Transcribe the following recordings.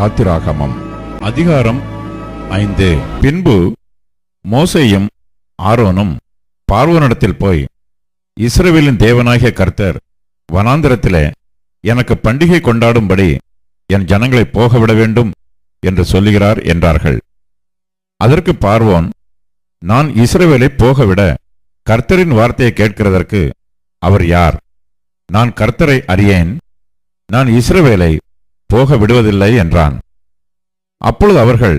யாத்திராகமம். அதிகாரம் ஐந்து. பின்பு மோசையும் ஆரோனும் பார்வோனிடத்தில் போய் இஸ்ரேவேலின் தேவனாகிய கர்த்தர் வனாந்திரத்திலே எனக்கு பண்டிகை கொண்டாடும்படி என் ஜனங்களை போகவிட வேண்டும் என்று சொல்லுகிறார் என்றார்கள். அதற்கு பார்வோன் நான் இஸ்ரேவேலை போகவிட கர்த்தரின் வார்த்தையை கேட்கிறதற்கு அவர் யார்? நான் கர்த்தரை அறியேன். நான் இஸ்ரவேலை போக விடுவதில்லை என்றான். அப்பொழுது அவர்கள்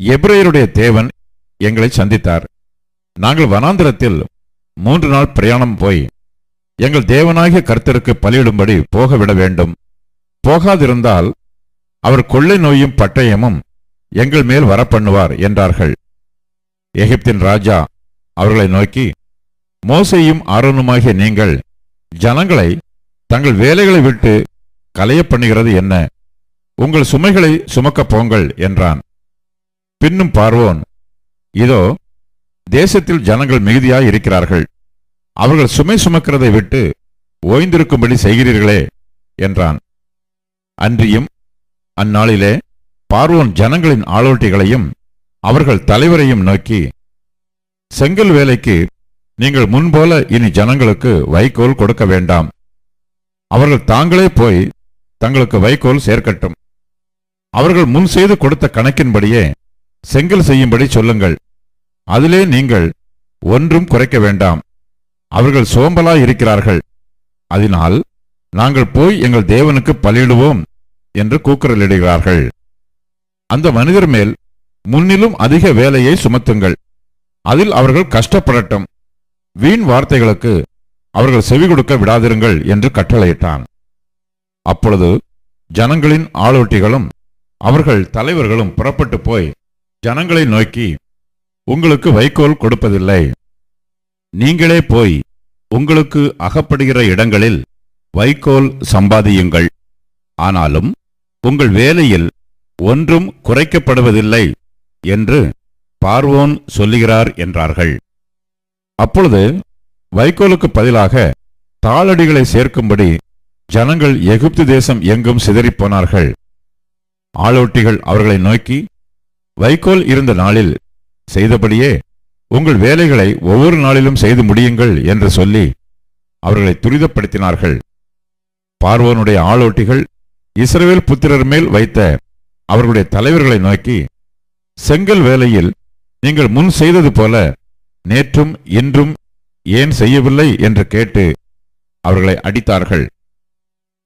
எப்ரேயருடைய தேவன் எங்களை சந்தித்தார். நாங்கள் வனாந்திரத்தில் மூன்று நாள் பிரயாணம் போய் எங்கள் தேவனாகிய கர்த்தருக்கு பலியிடும்படி போக விட வேண்டும். போகாதிருந்தால் அவர் கொள்ளை நோயும் பட்டயமும் எங்கள் மேல் வரப்பண்ணுவார் என்றார்கள். எகிப்தின் ராஜா அவர்களை நோக்கி மோசையும் ஆரோனுமாகிய நீங்கள் ஜனங்களை தங்கள் வேலைகளை விட்டு கலைய பண்ணுகிறது என்ன? உங்கள் சுமைகளை சுமக்கப் போங்கள் என்றான். பின்னும் பார்வோன் இதோ தேசத்தில் ஜனங்கள் மிகுதியாய் இருக்கிறார்கள். அவர்கள் சுமை சுமக்கிறதை விட்டு ஓய்ந்திருக்கும்படி செய்கிறீர்களே என்றான். அன்றியும் அந்நாளிலே பார்வோன் ஜனங்களின் ஆளோட்டிகளையும் அவர்கள் தலைவரையும் நோக்கி செங்கல் வேலைக்கு நீங்கள் முன்போல இனி ஜனங்களுக்கு வைக்கோல் கொடுக்க வேண்டாம். அவர்கள் தாங்களே போய் தங்களுக்கு வைக்கோல் சேர்க்கட்டும். அவர்கள் முன் செய்து கொடுத்த கணக்கின்படியே செங்கல் செய்யும்படி சொல்லுங்கள். அதிலே நீங்கள் ஒன்றும் குறைக்க வேண்டாம். அவர்கள் சோம்பலாய் இருக்கிறார்கள். அதனால் நாங்கள் போய் எங்கள் தேவனுக்கு பலியிடுவோம் என்று கூக்குரலிடுகிறார்கள். அந்த மனிதர் மேல் முன்னிலும் அதிக வேலையை சுமத்துங்கள். அதில் அவர்கள் கஷ்டப்படட்டும். வீண் வார்த்தைகளுக்கு அவர்கள் செவி கொடுக்க விடாதிருங்கள் என்று கட்டளையிட்டான். அப்பொழுது ஜனங்களின் ஆளோட்டிகளும் அவர்கள் தலைவர்களும் புறப்பட்டு போய் ஜனங்களை நோக்கி உங்களுக்கு வைக்கோல் கொடுப்பதில்லை. நீங்களே போய் உங்களுக்கு அகப்படுகிற இடங்களில் வைக்கோல் சம்பாதியுங்கள். ஆனாலும் உங்கள் வேலையில் ஒன்றும் குறைக்கப்படுவதில்லை என்று பார்வோன் சொல்லுகிறார் என்றார்கள். அப்பொழுது வைக்கோலுக்கு பதிலாக தாளடிகளை சேர்க்கும்படி ஜனங்கள் எகிப்து தேசம் எங்கும் சிதறிப் போனார்கள் ஆளோட்டிகள் அவர்களை நோக்கி வைக்கோல் இருந்த நாளில் செய்தபடியே உங்கள் வேலைகளை ஒவ்வொரு நாளிலும் செய்து முடியுங்கள் என்று சொல்லி அவர்களை துரிதப்படுத்தினார்கள். பார்வோனுடைய ஆளோட்டிகள் இஸ்ரவேல் புத்திரர் மேல் வைத்த அவர்களுடைய தலைவர்களை நோக்கி செங்கல் வேலையில் நீங்கள் முன் செய்தது போல நேற்றும் இன்றும் ஏன் செய்யவில்லை? என்று கேட்டு அவர்களை அடித்தார்கள்.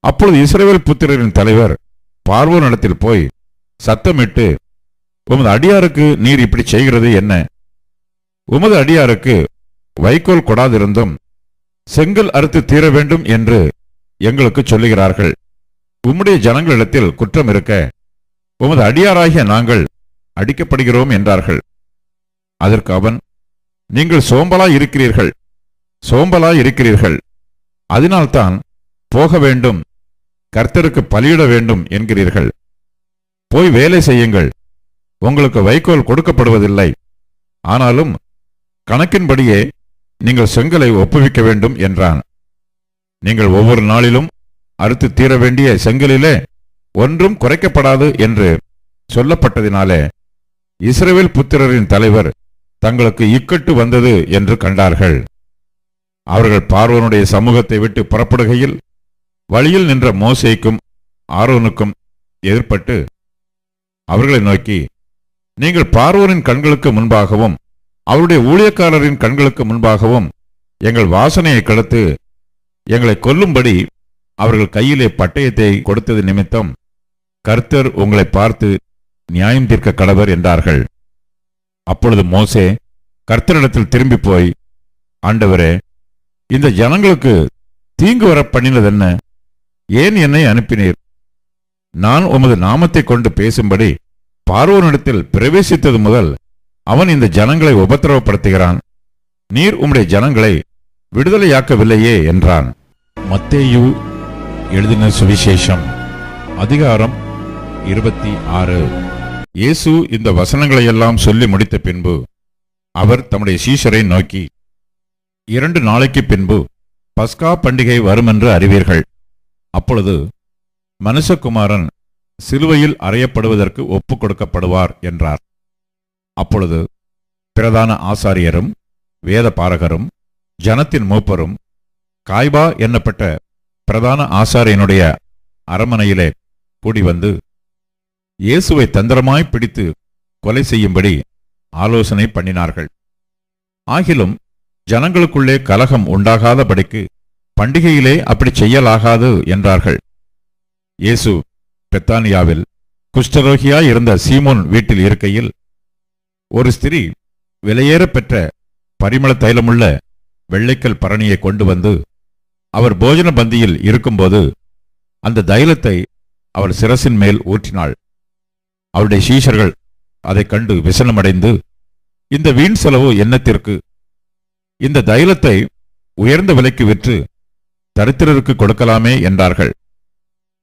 அப்பொழுது இஸ்ரேவேல் புத்திரரின் தலைவர் பார்வோனிடத்தில் போய் சத்தமிட்டு உமது அடியாருக்கு நீர் இப்படி செய்கிறது என்ன? உமது அடியாருக்கு வைக்கோல் கொடாதிருந்தும் செங்கல் அறுத்து தீர வேண்டும் என்று எங்களுக்கு சொல்லுகிறார்கள். உம்முடைய ஜனங்களிடத்தில் குற்றம் இருக்க உமது அடியாராகிய நாங்கள் அடிக்கப்படுகிறோம் என்றார்கள். அதற்கு அவன் நீங்கள் சோம்பலாய் இருக்கிறீர்கள் சோம்பலாய் இருக்கிறீர்கள். அதனால்தான் போக வேண்டும் கர்த்தருக்கு பலியிட வேண்டும் என்கிறீர்கள். போய் வேலை செய்யுங்கள். உங்களுக்கு வைக்கோல் கொடுக்கப்படுவதில்லை. ஆனாலும் கணக்கின்படியே நீங்கள் செங்கலை ஒப்புவிக்க வேண்டும் என்றான். நீங்கள் ஒவ்வொரு நாளிலும் அறுத்து தீர வேண்டிய செங்கலிலே ஒன்றும் குறைக்கப்படாது என்று சொல்லப்பட்டதினாலே இஸ்ரேல் புத்திரரின் தலைவர் தங்களுக்கு இக்கட்டு வந்தது என்று கண்டார்கள். அவர்கள் பார்வனுடைய சமூகத்தை விட்டு புறப்படுகையில் வழியில் நின்ற மோசேக்கும் ஆரோனுக்கும் எதிர்பட்டு அவர்களை நோக்கி நீங்கள் பார்வோனின் கண்களுக்கு முன்பாகவும் அவருடைய ஊழியக்காரரின் கண்களுக்கு முன்பாகவும் எங்கள் வாசனையை கடத்து எங்களை கொல்லும்படி அவர்கள் கையிலே பட்டயத்தை கொடுத்தது நிமித்தம் கர்த்தர் உங்களை பார்த்து நியாயம் தீர்க்க கடவர் என்றார்கள். அப்பொழுது மோசே கர்த்தரிடத்தில் திரும்பி போய் ஆண்டவரே இந்த ஜனங்களுக்கு தீங்கு வர பண்ணினதென்ன ஏன் என்னை அனுப்பினீர்? நான் உமது நாமத்தை கொண்டு பேசும்படி பார்வோனிடத்தில் பிரவேசித்தது முதல் அவன் இந்த ஜனங்களை உபத்திரவப்படுத்துகிறான். நீர் உம்முடைய ஜனங்களை விடுதலையாக்கவில்லையே என்றான். மத்தேயு எழுதின சுவிசேஷம் அதிகாரம் இருபத்தி ஆறு. இயேசு இந்த வசனங்களையெல்லாம் சொல்லி முடித்த பின்பு அவர் தம்முடைய சீஷரை நோக்கி இரண்டு நாளைக்கு பின்பு பஸ்கா பண்டிகை வரும் என்று அறிவீர்கள். அப்பொழுது மனுஷகுமாரன் சிலுவையில் அறையப்படுவதற்கு ஒப்புக் கொடுக்கப்படுவார் என்றார். அப்பொழுது பிரதான ஆசாரியரும் வேத பாரகரும் ஜனத்தின் மூப்பரும் காய்பா என்னப்பட்ட பிரதான ஆசாரியனுடைய அரமனையிலே கூடி வந்து இயேசுவை தந்திரமாய் பிடித்து கொலை செய்யும்படி ஆலோசனை பண்ணினார்கள். ஆகிலும் ஜனங்களுக்குள்ளே கலகம் உண்டாகாதபடிக்கு பண்டிகையிலே அப்படி செய்யலாகாது என்றார்கள். இயேசு பெத்தானியாவில் குஷ்டரோகியாய் இருந்த சீமோன் வீட்டில் இருக்கையில் ஒரு ஸ்திரீ விலையேற பெற்ற பரிமள தைலமுள்ள வெள்ளைக்கல் பரணியை கொண்டு வந்து அவர் போஜன பந்தியில் இருக்கும்போது அந்த தைலத்தை அவள் சிரசின் மேல் ஊற்றினாள். அவருடைய சீஷர்கள் அதைக் கண்டு விசனமடைந்து இந்த வீண் செலவு என்னத்திற்கு? இந்த தைலத்தை உயர்ந்த விலைக்கு விற்று தரித்திரருக்கு கொடுக்கலாமே என்றார்கள்.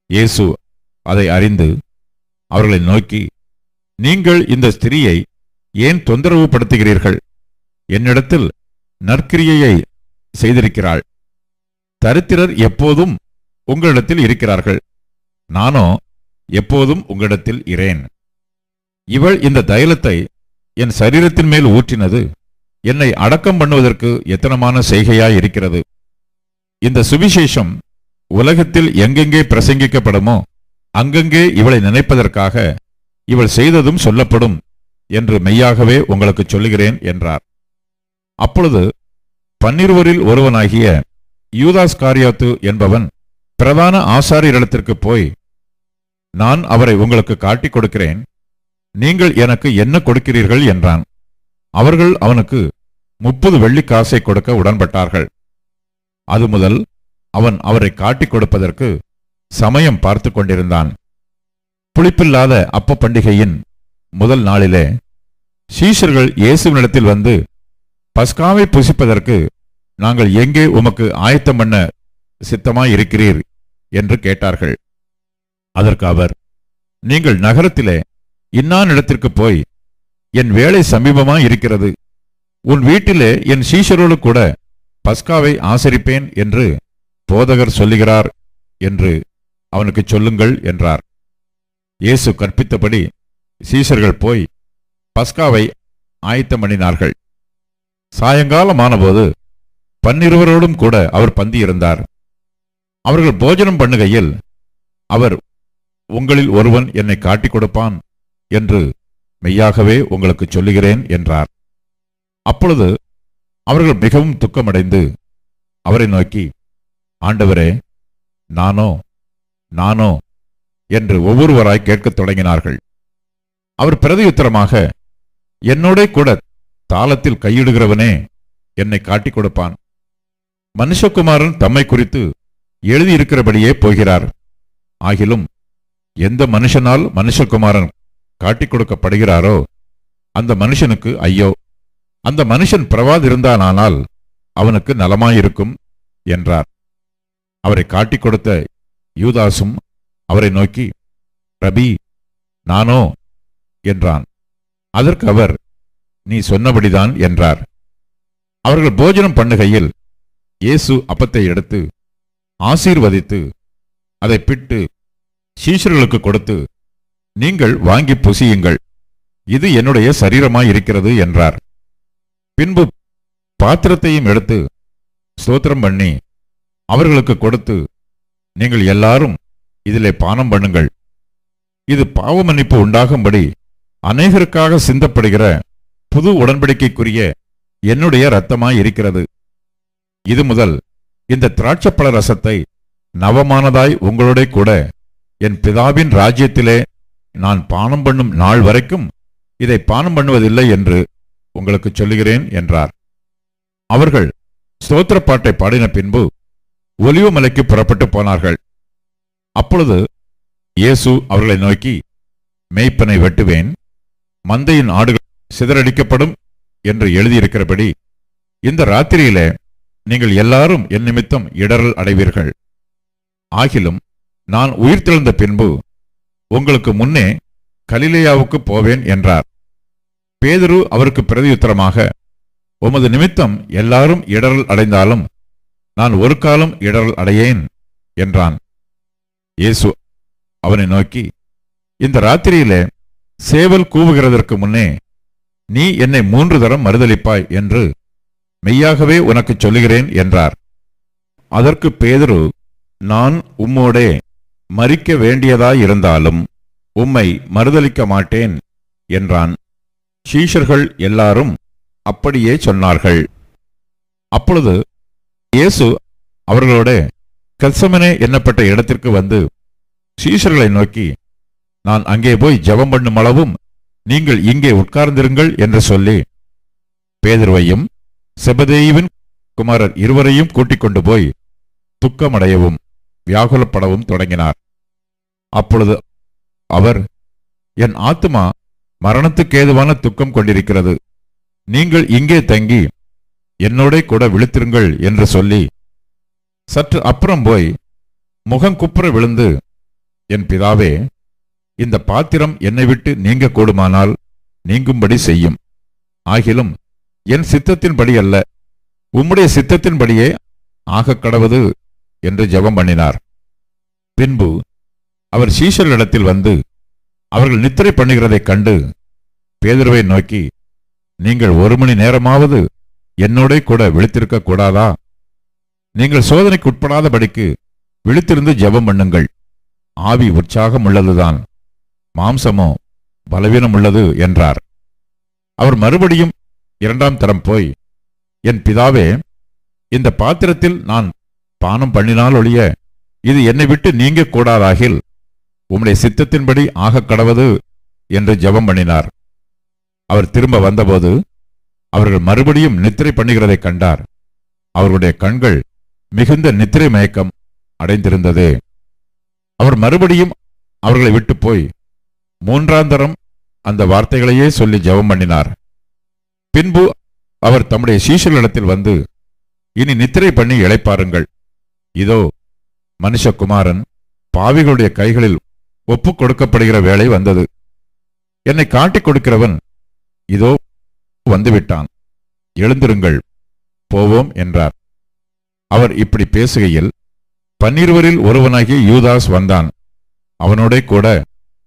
இயேசு அதை அறிந்து அவர்களை நோக்கி நீங்கள் இந்த ஸ்திரீயை ஏன் தொந்தரவு படுத்துகிறீர்கள் என்னிடத்தில் நற்கிரியையை செய்திருக்கிறாள். தரித்திரர் எப்போதும் உங்களிடத்தில் இருக்கிறார்கள். நானோ எப்போதும் உங்களிடத்தில் இரேன் இவள் இந்த தைலத்தை என் சரீரத்தின் மேல் ஊற்றினது. என்னை அடக்கம் பண்ணுவதற்கு எத்தனமான செய்கையாய் இருக்கிறது? இந்த சுவிசேஷம் உலகத்தில் எங்கெங்கே பிரசங்கிக்கப்படுமோ அங்கங்கே இவளை நினைப்பதற்காக இவள் செய்ததும் சொல்லப்படும் என்று மெய்யாகவே உங்களுக்கு சொல்லுகிறேன் என்றார். அப்பொழுது பன்னிருவரில் ஒருவனாகிய யூதாஸ் காரியாத்து என்பவன் பிரதான ஆசாரியரிடத்திற்கு போய் நான் அவரை உங்களுக்கு காட்டிக் கொடுக்கிறேன் நீங்கள் எனக்கு என்ன கொடுக்கிறீர்கள்? என்றான். அவர்கள் அவனுக்கு முப்பது வெள்ளிக்காசை கொடுக்க உடன்பட்டார்கள். அது முதல் அவன் அவரை காட்டிக் கொடுப்பதற்கு சமயம் பார்த்து கொண்டிருந்தான். புளிப்பில்லாத அப்ப பண்டிகையின் முதல் நாளிலே சீஷர்கள் இயேசுவினிடத்தில் வந்து பஸ்காவை புசிப்பதற்கு நாங்கள் எங்கே உமக்கு ஆயத்தம் பண்ண சித்தமாயிருக்கிறீர்? என்று கேட்டார்கள். அதற்கு அவர் நீங்கள் நகரத்திலே இன்னான் இடத்திற்கு போய் என் வேலை சமீபமாய் இருக்கிறது உன் வீட்டிலே என் சீஷரோடு கூட பஸ்காவை ஆசரிப்பேன் என்று போதகர் சொல்லுகிறார் என்று அவனுக்கு சொல்லுங்கள் என்றார். இயேசு கற்பித்தபடி சீசர்கள் போய் பஸ்காவை ஆயத்தம் பண்ணினார்கள் சாயங்காலமானபோது பன்னிருவரோடும் கூட அவர் பந்தியிருந்தார். அவர்கள் போஜனம் பண்ணுகையில் அவர் உங்களில் ஒருவன் என்னை காட்டிக் கொடுப்பான் என்று மெய்யாகவே உங்களுக்கு சொல்லுகிறேன் என்றார். அப்பொழுது அவர்கள் மிகவும் துக்கமடைந்து அவரை நோக்கி ஆண்டவரே நானோ நானோ என்று ஒவ்வொருவராய் கேட்கத் தொடங்கினார்கள். அவர் பிரதியுத்தரமாக என்னோட கூட தாளத்தில் கையிடுகிறவனே என்னை காட்டிக் கொடுப்பான். மனுஷகுமாரன் தம்மை குறித்து எழுதியிருக்கிறபடியே போகிறார். ஆகிலும் எந்த மனுஷனால் மனுஷகுமாரன் காட்டிக் கொடுக்கப்படுகிறாரோ அந்த மனுஷனுக்கு ஐயோ அந்த மனுஷன் பிரவாதிருந்தானானால் அவனுக்கு நலமாயிருக்கும் என்றார். அவரை காட்டிக் கொடுத்த யூதாசும் அவரை நோக்கி ரபி நானோ? என்றான். அதற்கு அவர் நீ சொன்னபடிதான் என்றார். அவர்கள் போஜனம் பண்ணுகையில் இயேசு அப்பத்தை எடுத்து ஆசீர்வதித்து அதை பிட்டு சீஷர்களுக்கு கொடுத்து நீங்கள் வாங்கி புசியுங்கள். இது என்னுடைய சரீரமாயிருக்கிறது என்றார். பின்பு பாத்திரத்தையும் எடுத்து ஸ்தோத்திரம் பண்ணி அவர்களுக்கு கொடுத்து நீங்கள் எல்லாரும் இதிலே பானம் பண்ணுங்கள். இது பாவ மன்னிப்பு உண்டாகும்படி அநேகருக்காக சிந்தப்படுகிற புது உடன்படிக்கைக்குரிய என்னுடைய இரத்தமாய் இருக்கிறது. இது முதல் இந்த திராட்சப்பழ ரசத்தை நவமானதாய் உங்களோட கூட என் பிதாவின் ராஜ்யத்திலே நான் பானம் பண்ணும் நாள் வரைக்கும் இதை பானம் பண்ணுவதில்லை என்று உங்களுக்கு சொல்லுகிறேன் என்றார். அவர்கள் ஸ்தோத்திர பாட்டை பாடின பின்பு ஒலிவமலைக்கு புறப்பட்டு போனார்கள். அப்பொழுது இயேசு அவர்களை நோக்கி மெய்ப்பனை வெட்டுவேன் மந்தையின் ஆடுகள் சிதறடிக்கப்படும் என்று எழுதியிருக்கிறபடி இந்த ராத்திரியிலே நீங்கள் எல்லாரும் என் நிமித்தம் இடரல் அடைவீர்கள். ஆகிலும் நான் உயிர்த்தெழுந்த பின்பு உங்களுக்கு முன்னே கலிலேயாவுக்கு போவேன் என்றார். பேதுரு அவருக்கு பிரதியுத்தரமாக உமது நிமித்தம் எல்லாரும் இடரல் அடைந்தாலும் நான் ஒரு காலம் இடரல் அடையேன் என்றான். இயேசு அவனை நோக்கி இந்த ராத்திரியிலே சேவல் கூவுகிறதற்கு முன்னே நீ என்னை மூன்று தரம் மறுதளிப்பாய் என்று மெய்யாகவே உனக்கு சொல்லுகிறேன் என்றார். அதற்கு பேதுரு நான் உம்மோடே மறிக்க வேண்டியதாயிருந்தாலும் உம்மை மறுதளிக்க மாட்டேன் என்றான். சீஷர்கள் எல்லாரும் அப்படியே சொன்னார்கள். அப்பொழுது இயேசு அவர்களோட கெல்சமனே என்னப்பட்ட இடத்திற்கு வந்து சீஷர்களை நோக்கி நான் அங்கே போய் ஜெபம் பண்ணும் அளவும் நீங்கள் இங்கே உட்கார்ந்திருங்கள் என்று சொல்லி பேதுருவையும் செபதேயுவின் குமாரர் இருவரையும் கூட்டிக் கொண்டு போய் துக்கமடையவும் வியாகுலப்படவும் தொடங்கினார். அப்பொழுது அவர் என் ஆத்மா மரணத்துக்கு மரணத்துக்கேதுவான துக்கம் கொண்டிருக்கிறது. நீங்கள் இங்கே தங்கி என்னோட கூட விழுத்திருங்கள் என்று சொல்லி சற்று அப்புறம் போய் முகம் குப்புற விழுந்து என் பிதாவே இந்த பாத்திரம் என்னை விட்டு நீங்க கூடுமானால் நீங்கும்படி செய்யும். ஆகிலும் என் சித்தத்தின்படி அல்ல உம்முடைய சித்தத்தின்படியே ஆகக் கடவது என்று ஜெபம் பண்ணினார். பின்பு அவர் சீஷர்களிடத்தில் வந்து அவர்கள் நித்திரை பண்ணுகிறதைக் கண்டு பேதுருவை நோக்கி நீங்கள் ஒரு மணி நேரமாவது என்னோட கூட விழித்திருக்க கூடாதா? நீங்கள் சோதனைக்கு உட்படாதபடிக்கு விழித்திருந்து ஜெபம் பண்ணுங்கள். ஆவி உற்சாகம் உள்ளதுதான். மாம்சமோ பலவீனம் உள்ளது என்றார். அவர் மறுபடியும் இரண்டாம் தரம் போய் என் பிதாவே இந்த பாத்திரத்தில் நான் பானம் பண்ணினால் ஒழிய இது என்னை விட்டு நீங்க கூடாதாகில் உம்முடைய சித்தத்தின்படி ஆகக் கடவது என்று ஜெபம் பண்ணினார். அவர் திரும்ப வந்தபோது அவர்கள் மறுபடியும் நித்திரை பண்ணுகிறதைக் கண்டார். அவர்களுடைய கண்கள் மிகுந்த நித்திரை மயக்கம் அடைந்திருந்தது. அவர் மறுபடியும் அவர்களை விட்டு போய் மூன்றாந்தரம் அந்த வார்த்தைகளையே சொல்லி ஜெபம் பண்ணினார். பின்பு அவர் தம்முடைய சீஷர்களிடத்தில் வந்து இனி நித்திரை பண்ணி இழைப்பாருங்கள் இதோ மனுஷகுமாரன் பாவிகளுடைய கைகளில் ஒப்புக் கொடுக்கப்படுகிற வேளை வந்தது. என்னை காட்டிக் கொடுக்கிறவன் இதோ வந்துவிட்டான். எழுந்திருங்கள் போவோம் என்றார். அவர் இப்படி பேசுகையில் பன்னிருவரில் ஒருவனாகிய யூதாஸ் வந்தான். அவனோட கூட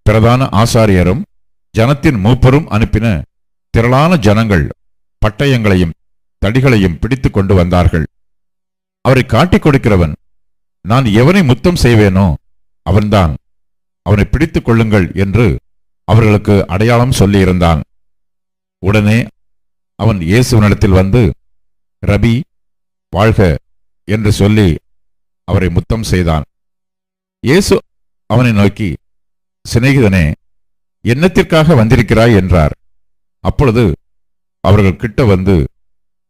பிரதான ஆசாரியரும் ஜனத்தின் மூப்பரும் அனுப்பின திரளான ஜனங்கள் பட்டயங்களையும் தடிகளையும் பிடித்துக் கொண்டு வந்தார்கள். அவரை காட்டிக் கொடுக்கிறவன் நான் எவனை முத்தம் செய்வேனோ அவன்தான். அவனை பிடித்துக் கொள்ளுங்கள் என்று அவர்களுக்கு அடையாளம் சொல்லியிருந்தான். உடனே அவன் இயேசுவனிடத்தில் வந்து ரபி வாழ்க என்று சொல்லி அவரை முத்தம் செய்தான். இயேசு அவனை நோக்கி சிநேகிதனே என்னத்திற்காக வந்திருக்கிறாய்? என்றார். அப்பொழுது அவர்கள் கிட்ட வந்து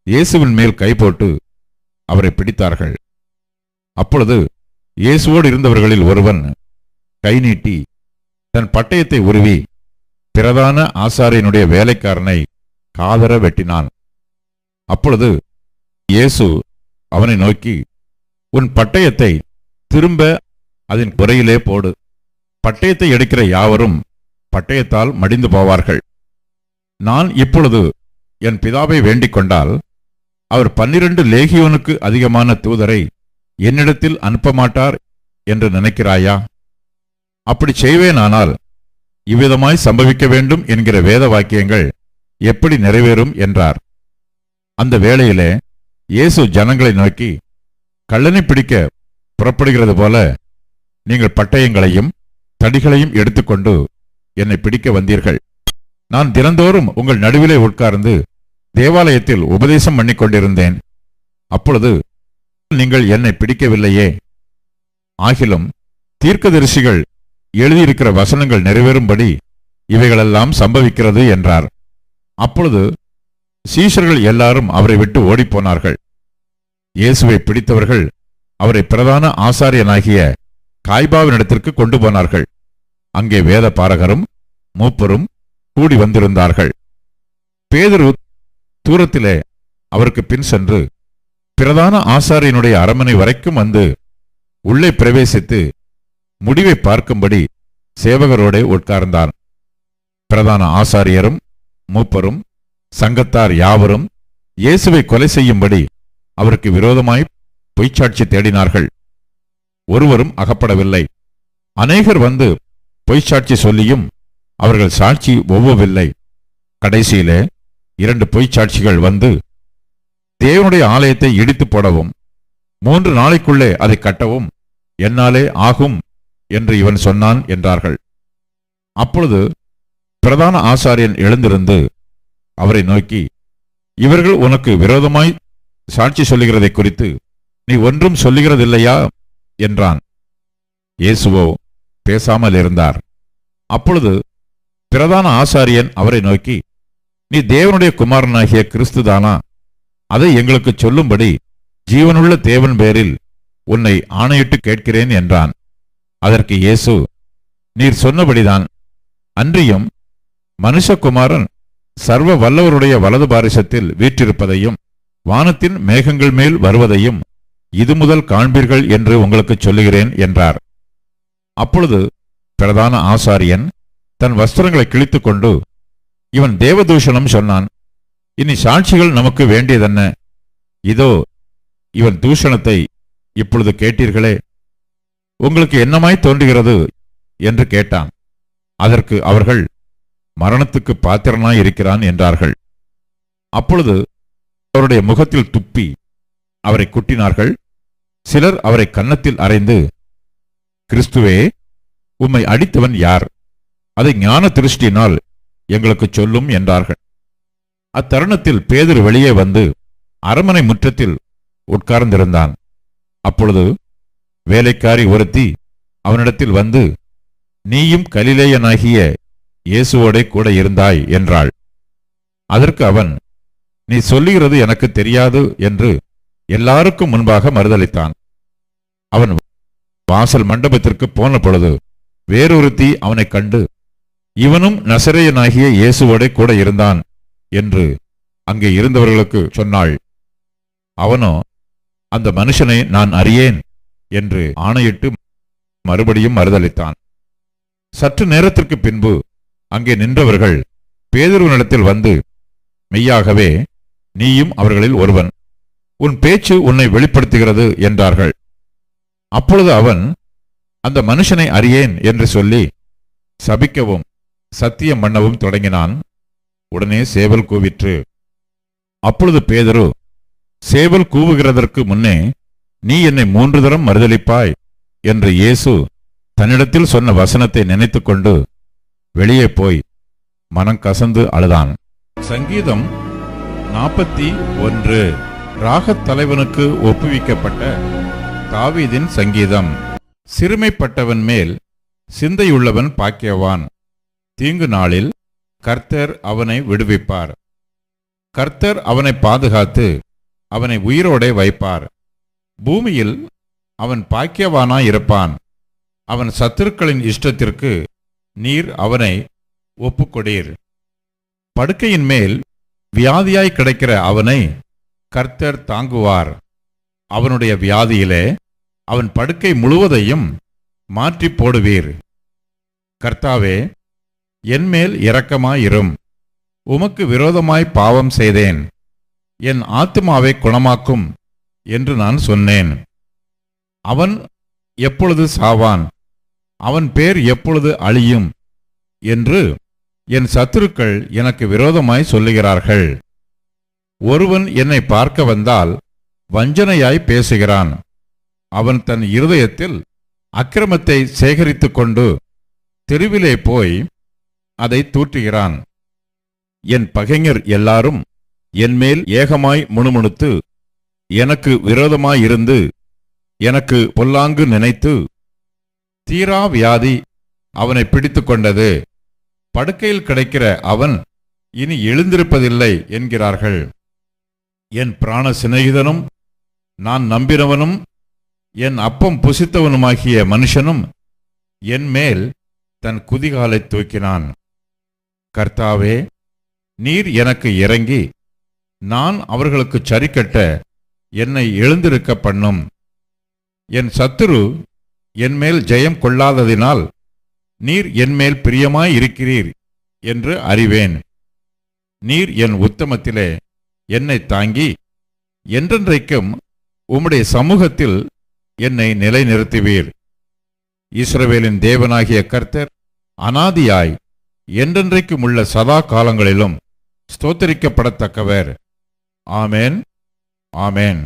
இயேசுவின் மேல் கை போட்டு அவரை பிடித்தார்கள். அப்பொழுது இயேசுவோடு இருந்தவர்களில் ஒருவன் கை நீட்டி தன் பட்டயத்தை உருவி பிரதான ஆசாரியனுடைய வேலைக்காரனை காதர வெட்டினான். அப்பொழுது இயேசு அவனை நோக்கி உன் பட்டயத்தை திரும்ப அதன் குறையிலே போடு. பட்டயத்தை எடுக்கிற யாவரும் பட்டயத்தால் மடிந்து போவார்கள். நான் இப்பொழுது என் பிதாவை வேண்டிக் கொண்டால் அவர் பன்னிரண்டு லேகியோனுக்கு அதிகமான தூதரை என்னிடத்தில் அனுப்ப மாட்டார் என்று நினைக்கிறாயா? அப்படி செய்வேனானால் இவ்விதமாய் சம்பவிக்க வேண்டும் என்கிற வேத வாக்கியங்கள் எப்படி நிறைவேறும் என்றார். அந்த வேளையிலே இயேசு ஜனங்களை நோக்கி கள்ளனை பிடிக்க புறப்படுகிறது போல நீங்கள் பட்டயங்களையும் தடிகளையும் எடுத்துக்கொண்டு என்னை பிடிக்க வந்தீர்கள். நான் தினந்தோறும் உங்கள் நடுவிலே உட்கார்ந்து தேவாலயத்தில் உபதேசம் பண்ணி கொண்டிருந்தேன். அப்பொழுது நீங்கள் என்னை பிடிக்கவில்லையே. ஆகிலும் தீர்க்கதரிசிகள் எழுதியிருக்கிற வசனங்கள் நிறைவேறும்படி இவைகளெல்லாம் சம்பவிக்கிறது என்றார். அப்பொழுது சீஷர்கள் எல்லாரும் அவரை விட்டு ஓடிப்போனார்கள். இயேசுவை பிடித்தவர்கள் அவரை பிரதான ஆசாரியனாகிய காய்பாவினிடத்திற்கு கொண்டு போனார்கள். அங்கே வேத பாரகரும் மூப்பரும் கூடி வந்திருந்தார்கள். பேதரு தூரத்திலே அவருக்கு பின் சென்று பிரதான ஆசாரியனுடைய அரமனை வரைக்கும் வந்து உள்ளே பிரவேசித்து முடிவை பார்க்கும்படி சேவகரோடே உட்கார்ந்தான் பிரதான ஆசாரியரும் மூப்பரும் சங்கத்தார் யாவரும் இயேசுவை கொலை செய்யும்படி அவருக்கு விரோதமாய் பொய்ச்சாட்சி தேடினார்கள். ஒருவரும் அகப்படவில்லை. அநேகர் வந்து பொய்ச்சாட்சி சொல்லியும் அவர்கள் சாட்சி ஒவ்வவில்லை. கடைசியிலே இரண்டு பொய்ச்சாட்சிகள் வந்து தேவனுடைய ஆலயத்தை இடித்து போடவும் மூன்று நாளைக்குள்ளே அதை கட்டவும் என்னாலே ஆகும் என்று இவன் சொன்னான் என்றார்கள். அப்பொழுது பிரதான ஆசாரியன் எழுந்திருந்து அவரை நோக்கி இவர்கள் உனக்கு விரோதமாய் சாட்சி சொல்லுகிறதை குறித்து நீ ஒன்றும் சொல்லுகிறதில்லையா? என்றான். இயேசுவோ பேசாமல் இருந்தார். அப்பொழுது பிரதான ஆசாரியன் அவரை நோக்கி நீ தேவனுடைய குமாரனாகிய கிறிஸ்துதானா அதை எங்களுக்கு சொல்லும்படி ஜீவனுள்ள தேவன் பேரில் உன்னை ஆணையிட்டு கேட்கிறேன் என்றான். அதற்கு இயேசு நீர் சொன்னபடிதான் அன்றியும் மனுஷகுமாரன் சர்வ வல்லவருடைய வலது பாரிசத்தில் வீற்றிருப்பதையும் வானத்தின் மேகங்கள் மேல் வருவதையும் இது முதல் காண்பீர்கள் என்று உங்களுக்கு சொல்லுகிறேன் என்றார். அப்பொழுது பிரதான ஆசாரியன் தன் வஸ்திரங்களை கிழித்துக் கொண்டு இவன் தேவதூஷணம் சொன்னான் இனி சாட்சிகள் நமக்கு வேண்டியதென்ன? இதோ இவன் தூஷணத்தை இப்பொழுது கேட்டீர்களே உங்களுக்கு என்னமாய் தோன்றுகிறது? என்று கேட்டான். அதற்கு அவர்கள் மரணத்துக்கு பாத்திரனாய் இருக்கிறான் என்றார்கள். அப்பொழுது அவருடைய முகத்தில் துப்பி அவரை குட்டினார்கள். சிலர் அவரை கன்னத்தில் அறைந்து கிறிஸ்துவே உம்மை அடித்தவன் யார்? அதை ஞான திருஷ்டினால் எங்களுக்கு சொல்லும் என்றார்கள். அத்தருணத்தில் பேதர் வெளியே வந்து அரமனை முற்றத்தில் உட்கார்ந்திருந்தான். அப்பொழுது வேலைக்காரி ஒருத்தி அவனிடத்தில் வந்து நீயும் கலிலேயனாகிய இயேசுவோடே கூட இருந்தாய் என்றாள். அதற்கு அவன் நீ சொல்லுகிறது எனக்கு தெரியாது என்று எல்லாருக்கும் முன்பாக மறுதளித்தான். அவன் வாசல் மண்டபத்திற்கு போன பொழுது வேறொருத்தி அவனைக் கண்டு இவனும் நசரேயனாகிய இயேசுவோடே கூட இருந்தான் என்று அங்கே இருந்தவர்களுக்கு சொன்னாள். அவனோ அந்த மனுஷனை நான் அறியேன் என்று ஆணையிட்டு மறுபடியும் மறுதளித்தான். சற்று நேரத்திற்கு பின்பு அங்கே நின்றவர்கள் பேதுருவனிடத்தில் வந்து மெய்யாகவே நீயும் அவர்களில் ஒருவன் உன் பேச்சு உன்னை வெளிப்படுத்துகிறது என்றார்கள். அப்பொழுது அவன் அந்த மனுஷனை அறியேன் என்று சொல்லி சபிக்கவும் சத்தியம் பண்ணவும் தொடங்கினான். உடனே சேவல் கூவிற்று. அப்பொழுது பேதரு சேவல் கூவுகிறதற்கு முன்னே நீ என்னை மூன்று தரம் மறுதளிப்பாய் என்று இயேசு தன்னிடத்தில் சொன்ன வசனத்தை நினைத்துக்கொண்டு வெளியே போய் மனம் கசந்து அழுதான். சங்கீதம் நாற்பத்தி ஒன்று. ராகத் தலைவனுக்கு ஒப்புவிக்கப்பட்ட தாவீதின் சங்கீதம். சிறுமைப்பட்டவன் மேல் சிந்தையுள்ளவன் பாக்கியவான். தீங்கு நாளில் கர்த்தர் அவனை விடுவிப்பார். கர்த்தர் அவனை பாதுகாத்து அவனை உயிரோடே வைப்பார். பூமியில் அவன் பாக்கியவானாயிருப்பான் அவன் சத்துருக்களின் இஷ்டத்திற்கு நீர் அவனை ஒப்புக்கொடீர். படுக்கையின் மேல் வியாதியாய் கிடைக்கிற அவனை கர்த்தர் தாங்குவார். அவனுடைய வியாதியிலே அவன் படுக்கை முழுவதையும் மாற்றி போடுவீர். கர்த்தாவே என்மேல் இரக்கமாயிரும். உமக்கு விரோதமாய் பாவம் செய்தேன். என் ஆத்துமாவை குணமாக்கும் என்று நான் சொன்னேன். அவன் எப்பொழுது சாவான்? அவன் பேர் எப்பொழுது அழியும்? என்று என் சத்துருக்கள் எனக்கு விரோதமாய் சொல்லுகிறார்கள். ஒருவன் என்னை பார்க்க வந்தால் வஞ்சனையாய் பேசுகிறான். அவன் தன் இருதயத்தில் அக்கிரமத்தை சேகரித்து கொண்டு தெருவிலே போய் அதை தூற்றுகிறான். என் பகைஞர் எல்லாரும் என்மேல் ஏகமாய் முணுமுணுத்து எனக்கு விரோதமாயிருந்து எனக்கு பொல்லாங்கு நினைத்து தீரா வியாதி அவனை பிடித்து கொண்டது. படுக்கையில் கிடைக்கிற அவன் இனி எழுந்திருப்பதில்லை என்கிறார்கள். என் பிராண சிநேகிதனும் நான் நம்பினவனும் என் அப்பம் புசித்தவனுமாகிய மனுஷனும் என் மேல் தன் குதிகாலை தூக்கினான். கர்த்தாவே நீர் எனக்கு இறங்கி நான் அவர்களுக்கு சரிக்கட்ட என்னை எழுந்திருக்க பண்ணும் என் சத்துரு என்மேல் ஜெயம் கொள்ளாததினால் நீர் என்மேல் பிரியமாய் இருக்கிறீர் என்று அறிவேன். நீர் என் உத்தமத்திலே என்னை தாங்கி என்றென்றைக்கும் உம்முடைய சமூகத்தில் என்னை நிலைநிறுத்துவீர். இஸ்ரவேலின் தேவனாகிய கர்த்தர் அனாதியாய் என்றென்றைக்கும் உள்ள சதா காலங்களிலும் ஸ்தோத்தரிக்கப்படத்தக்கவர். ஆமேன். ஆமென்